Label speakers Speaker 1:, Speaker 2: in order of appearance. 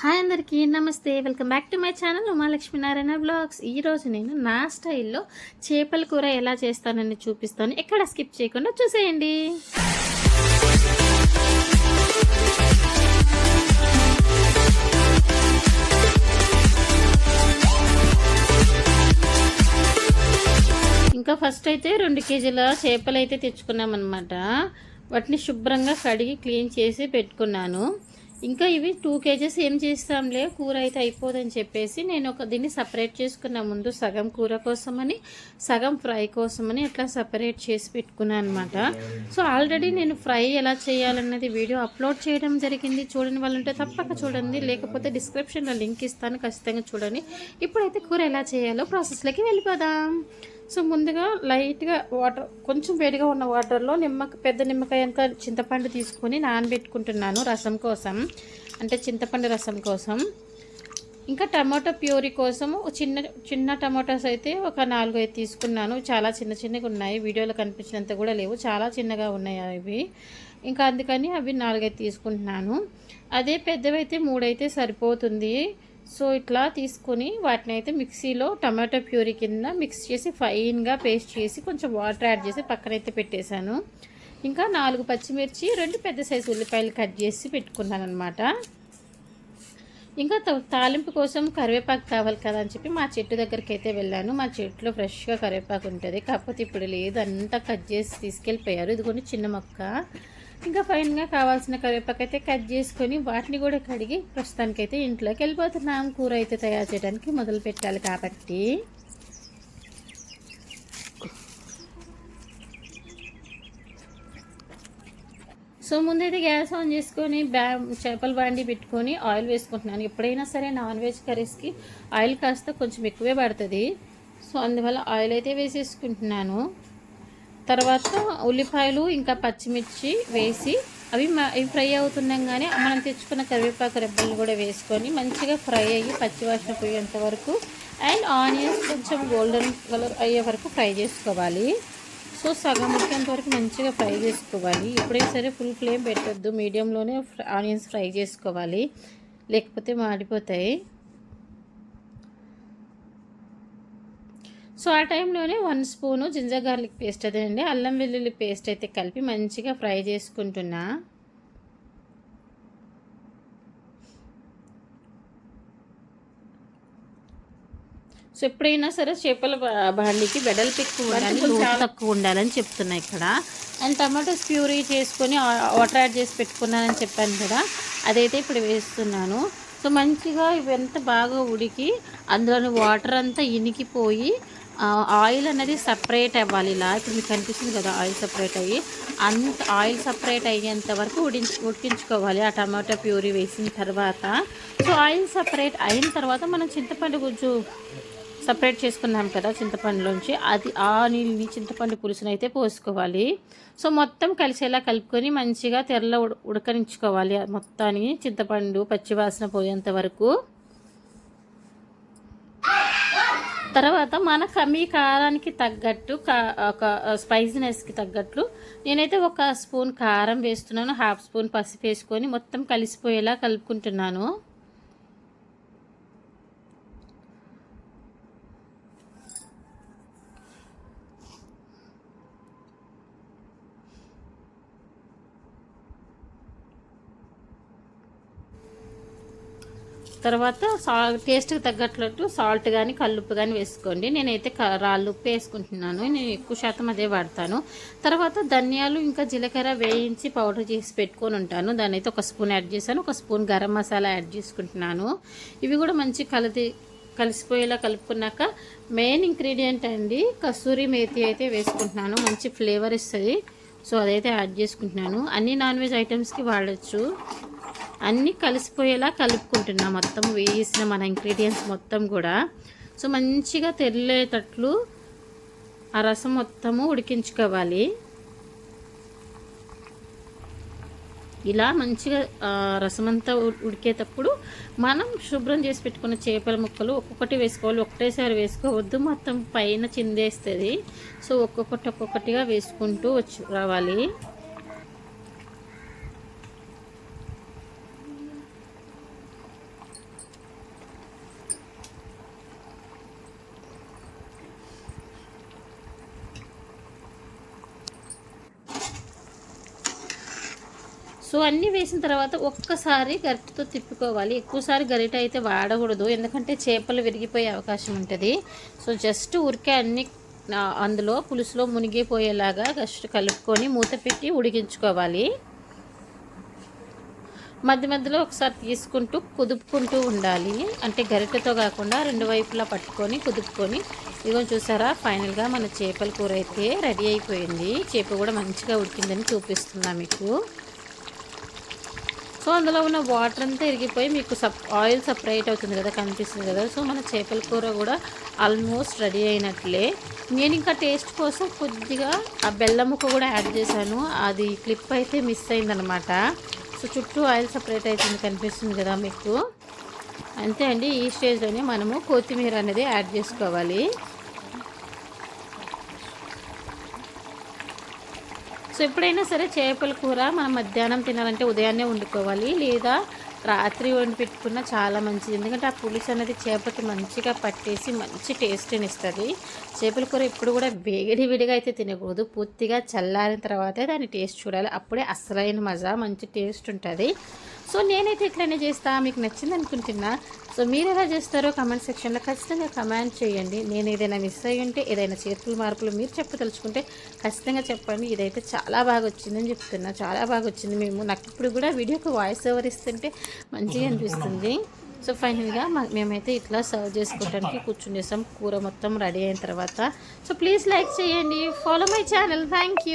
Speaker 1: Hi అందరికీ నమస్తే. Welcome back to my channel Umalakshmi Narayana blogs ఈరోజు నేను నా స్టైల్లో చేపల కూర ఎలా చేస్తానని చూపిస్తాను. ఎక్కడ స్కిప్ చేయకుండా చూసేయండి. ఇంకా ఫస్ట్ అయితే రెండు కేజీల చేపలు అయితే తెచ్చుకున్నామన్నమాట. వాటిని శుభ్రంగా కడిగి క్లీన్ చేసి పెట్టుకున్నాను. ఇంకా ఇవి టూ కేజెస్ ఏం చేస్తాంలే? కూర అయితే అయిపోదని చెప్పేసి నేను ఒక దీన్ని సపరేట్ చేసుకున్న. ముందు సగం కూర కోసమని సగం ఫ్రై కోసమని అట్లా సపరేట్ చేసి పెట్టుకున్నాను అనమాట సో ఆల్రెడీ నేను ఫ్రై ఎలా చేయాలన్నది వీడియో అప్లోడ్ చేయడం జరిగింది. చూడని వాళ్ళు ఉంటే తప్పక చూడండి. లేకపోతే డిస్క్రిప్షన్లో లింక్ ఇస్తాను. ఖచ్చితంగా చూడండి. ఇప్పుడైతే కూర ఎలా చేయాలో ప్రాసెస్లోకి వెళ్ళిపోదాం. సో ముందుగా లైట్గా వాటర్ కొంచెం వేడిగా ఉన్న వాటర్లో నిమ్మక పెద్ద నిమ్మకాయ అంత చింతపండు తీసుకొని నానబెట్టుకుంటున్నాను రసం కోసం అంటే చింతపండు రసం కోసం. ఇంకా టమాటో ప్యూరీ కోసం చిన్న చిన్న టమాటోస్ అయితే ఒక నాలుగు అయితే తీసుకున్నాను. చాలా చిన్న చిన్నగా ఉన్నాయి. వీడియోలో కనిపించినంత కూడా లేవు. చాలా చిన్నగా ఉన్నాయి అవి. ఇంకా అందుకని అవి నాలుగైతే తీసుకుంటున్నాను. అదే పెద్దవైతే మూడైతే సరిపోతుంది. సో ఇట్లా తీసుకొని వాటిని అయితే మిక్సీలో టమాటో ప్యూరీ కింద మిక్స్ చేసి ఫైన్గా పేస్ట్ చేసి కొంచెం వాటర్ యాడ్ చేసి పక్కనైతే పెట్టేశాను. ఇంకా నాలుగు పచ్చిమిర్చి రెండు పెద్ద సైజు ఉల్లిపాయలు కట్ చేసి పెట్టుకున్నాను అనమాట ఇంకా తాలింపు కోసం కరివేపాకు కావాలి కదా అని చెప్పి మా చెట్టు దగ్గరికి అయితే వెళ్ళాను. మా చెట్టులో ఫ్రెష్గా కరివేపాకు ఉంటుంది. కాకపోతే ఇప్పుడు లేదు. అంతా కట్ చేసి తీసుకెళ్ళిపోయారు. ఇది కొన్ని చిన్న మొక్క. ఇంకా ఫైన్గా కావాల్సిన కరివేపాకు అయితే కట్ చేసుకొని వాటిని కూడా కడిగి ప్రస్తుతానికైతే ఇంట్లోకి వెళ్ళిపోతున్నాం. కూర అయితే తయారు చేయడానికి మొదలు పెట్టాలి కాబట్టి. సో ముందైతే గ్యాస్ ఆన్ చేసుకొని బ్యా చేపల బాండి పెట్టుకొని ఆయిల్ వేసుకుంటున్నాను. ఎప్పుడైనా సరే నాన్ వెజ్ కర్రీస్కి ఆయిల్ కాస్త కొంచెం ఎక్కువే పడుతుంది. సో అందువల్ల ఆయిల్ అయితే వేసేసుకుంటున్నాను. తర్వాత ఉల్లిపాయలు ఇంకా పచ్చిమిర్చి వేసి అవి అవి ఫ్రై అవుతుండగానే మనం తెచ్చుకున్న కరివేపాకు రెబ్బలు కూడా వేసుకొని మంచిగా ఫ్రై అయ్యి పచ్చివాసన పోయేంత వరకు అండ్ ఆనియన్స్ కొంచెం గోల్డెన్ కలర్ అయ్యే వరకు ఫ్రై చేసుకోవాలి. సో సగం ఉడికేంత వరకు మంచిగా ఫ్రై చేసుకోవాలి. ఎప్పుడైనా సరే ఫుల్ ఫ్లేమ్ పెట్టద్దు. మీడియంలోనే ఆనియన్స్ ఫ్రై చేసుకోవాలి. లేకపోతే మాడిపోతాయి. సో ఆ టైంలోనే one spoon ginger garlic paste అదేనండి. అల్లం వెల్లుల్లి పేస్ట్ అయితే కలిపి మంచిగా ఫ్రై చేసుకుంటున్నా. సో ఎప్పుడైనా సరే చేపల బాండికి వెడల్పు ఎక్కువ ఉండాలి తక్కువ ఉండాలని చెప్తున్నా ఇక్కడ. అండ్ టమాటోస్ ప్యూరీ చేసుకొని వాటర్ యాడ్ చేసి పెట్టుకున్నానని చెప్పాను కదా అదైతే ఇప్పుడు వేస్తున్నాను. సో మంచిగా ఇవంతా బాగా ఉడికి అందులోని వాటర్ అంతా ఇనికిపోయి ఆయిల్ అనేది సపరేట్ అవ్వాలి ఇలా. ఇప్పుడు మీకు కనిపిస్తుంది కదా ఆయిల్ సపరేట్ అయ్యి. అంత ఆయిల్ సపరేట్ అయ్యేంత వరకు ఉడించి ఉడికించుకోవాలి. ఆ టమాటో ప్యూరీ వేసిన తర్వాత. సో ఆయిల్ సపరేట్ అయిన తర్వాత మనం చింతపండు గుజ్జు సపరేట్ చేసుకున్నాం కదా చింతపండులోంచి. అది ఆ నీళ్ళని చింతపండు పులుసుని అయితే పోసుకోవాలి. సో మొత్తం కలిసేలా కలుపుకొని మంచిగా తెరలో ఉడకనించుకోవాలి మొత్తాన్ని చింతపండు పచ్చివాసన పోయేంత వరకు. తర్వాత మన కమ్మీ కారానికి తగ్గట్టు ఒక స్పైసీనెస్కి తగ్గట్లు నేనైతే ఒక స్పూన్ కారం వేస్తున్నాను హాఫ్ స్పూన్ పసుపు వేసుకొని మొత్తం కలిసిపోయేలా కలుపుకుంటున్నాను. తర్వాత సా టేస్ట్కి తగ్గట్లట్టు సాల్ట్ కానీ కల్లుప్పు కానీ వేసుకోండి. నేనైతే రాళ్ళు ఉప్పు వేసుకుంటున్నాను. నేను ఎక్కువ శాతం అదే వాడతాను. తర్వాత ధనియాలు ఇంకా జీలకర్ర వేయించి పౌడర్ చేసి పెట్టుకొని ఉంటాను. దాన్ని అయితే ఒక స్పూన్ యాడ్ చేశాను. ఒక స్పూన్ గరం మసాలా యాడ్ చేసుకుంటున్నాను. ఇవి కూడా మంచి కలిది కలిసిపోయేలా కలుపుకున్నాక మెయిన్ ఇంగ్రీడియంట్ అండి కస్తూరి మేతి అయితే వేసుకుంటున్నాను. మంచి ఫ్లేవర్ ఇస్తుంది. సో అదైతే యాడ్ చేసుకుంటున్నాను. అన్ని నాన్ వెజ్ ఐటమ్స్కి వాడచ్చు. అన్నీ కలిసిపోయేలా కలుపుకుంటున్నా. మొత్తం వేసిన మన ఇంగ్రీడియంట్స్ మొత్తం కూడా. సో మంచిగా తెల్లేటట్లు ఆ రసం మొత్తము ఉడికించుకోవాలి. ఇలా మంచిగా రసం అంతా ఉడికేటప్పుడు మనం శుభ్రం చేసి పెట్టుకున్న చేపల ముక్కలు ఒక్కొక్కటి వేసుకోవాలి. ఒకటేసారి వేసుకోవద్దు. మొత్తం పైన చిందేస్తుంది. సో ఒక్కొక్కటి ఒక్కొక్కటిగా వేసుకుంటూ వచ్చి రావాలి. సో అన్నీ వేసిన తర్వాత ఒక్కసారి గరిటెతో తిప్పుకోవాలి. ఎక్కువసారి గరిట అయితే వాడకూడదు. ఎందుకంటే చేపలు విరిగిపోయే అవకాశం ఉంటుంది. సో జస్ట్ ఉరికే అన్ని అందులో పులుసులో మునిగిపోయేలాగా జస్ట్ కలుపుకొని మూత పెట్టి ఉడికించుకోవాలి. మధ్య మధ్యలో ఒకసారి తీసుకుంటూ కుదుపుకుంటూ ఉండాలి. అంటే గరిటెతో కాకుండా రెండు వైపులా పట్టుకొని కుదుపుకొని ఇదిగో చూసారా ఫైనల్గా మన చేపల కూర అయితే రెడీ అయిపోయింది. చేప కూడా మంచిగా ఉడికిందని చూపిస్తున్నా మీకు. సో అందులో ఉన్న వాటర్ అంతా ఇరిగిపోయి మీకు సప్ ఆయిల్ సపరేట్ అవుతుంది కదా కనిపిస్తుంది కదా. సో మన చేపల కూర కూడా ఆల్మోస్ట్ రెడీ అయినట్లే. నేను ఇంకా టేస్ట్ కోసం కొద్దిగా ఆ బెల్లం ముక్క కూడా యాడ్ చేశాను. అది క్లిప్ అయితే మిస్ అయిందనమాట. సో చుట్టూ ఆయిల్ సపరేట్ అవుతుంది కనిపిస్తుంది కదా మీకు. అంతే అండి ఈ స్టేజ్లోనే మనము కొత్తిమీర అనేది యాడ్ చేసుకోవాలి. సో ఎప్పుడైనా సరే చేపల కూర మనం మధ్యాహ్నం తినాలంటే ఉదయాన్నే వండుకోవాలి. లేదా రాత్రి వండి పెట్టుకున్న చాలా మంచిది. ఎందుకంటే ఆ పులుసు అనేది చేపకి మంచిగా పట్టేసి మంచి టేస్ట్ని ఇస్తుంది. చేపల కూర ఎప్పుడు కూడా వేడి విడిగా అయితే తినకూడదు. పూర్తిగా చల్లారిన తర్వాతే దాని టేస్ట్ చూడాలి. అప్పుడే అసలైన మజా మంచి టేస్ట్ ఉంటుంది. సో నేనైతే ఇట్లనే చేస్తా మీకు నచ్చింది అనుకుంటున్నా సో మీరు ఎలా చేస్తారో కమెంట్ సెక్షన్లో ఖచ్చితంగా కమెంట్ చేయండి. నేను ఏదైనా మిస్ అయ్యి ఉంటే ఏదైనా చేతులు మార్పులు మీరు చెప్పదలుచుకుంటే ఖచ్చితంగా చెప్పండి. ఇదైతే చాలా బాగా వచ్చిందని చెప్తున్నా. చాలా బాగా వచ్చింది మేము. నాకు ఇప్పుడు కూడా వీడియోకి వాయిస్ ఓవర్ ఇస్తుంటే మంచిగా అనిపిస్తుంది. సో ఫైనల్గా మా- మేమైతే ఇట్లా సర్వ్ చేసుకోవడానికి కూర్చునేసాం. కూర మొత్తం రెడీ అయిన తర్వాత. సో ప్లీజ్ లైక్ చేయండి. Follow my channel thank you